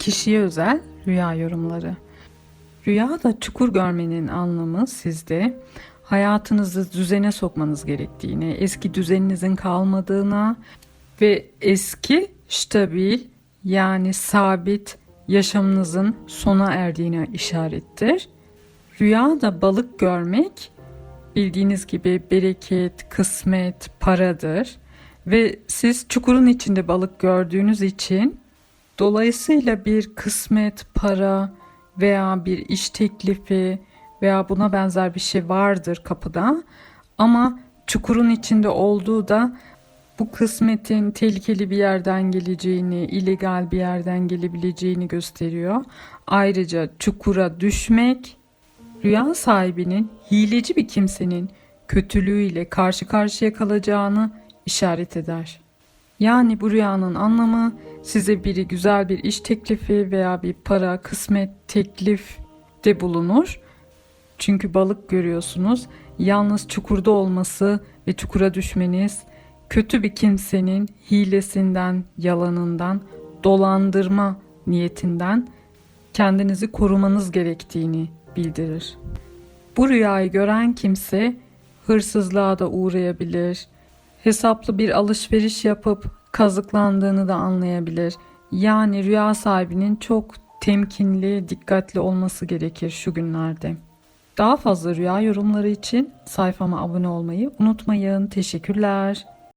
kişiye özel rüya yorumları. Rüyada çukur görmenin anlamı sizde hayatınızı düzene sokmanız gerektiğini, eski düzeninizin kalmadığına ve eski stabil yani sabit yaşamınızın sona erdiğine işarettir. Rüyada balık görmek bildiğiniz gibi bereket, kısmet, paradır ve siz çukurun içinde balık gördüğünüz için dolayısıyla bir kısmet, para veya bir iş teklifi veya buna benzer bir şey vardır kapıda ama çukurun içinde olduğu da bu kısmetin tehlikeli bir yerden geleceğini, illegal bir yerden gelebileceğini gösteriyor. Ayrıca çukura düşmek rüya sahibinin hileci bir kimsenin kötülüğüyle karşı karşıya kalacağını işaret eder. Yani bu rüyanın anlamı size biri güzel bir iş teklifi veya bir para, kısmet, teklif de bulunur. Çünkü balık görüyorsunuz. Yalnız çukurda olması ve çukura düşmeniz kötü bir kimsenin hilesinden, yalanından, dolandırma niyetinden kendinizi korumanız gerektiğini bildirir. Bu rüyayı gören kimse hırsızlığa da uğrayabilir. Hesaplı bir alışveriş yapıp kazıklandığını da anlayabilir. Yani rüya sahibinin çok temkinli, dikkatli olması gerekir şu günlerde. Daha fazla rüya yorumları için sayfama abone olmayı unutmayın. Teşekkürler.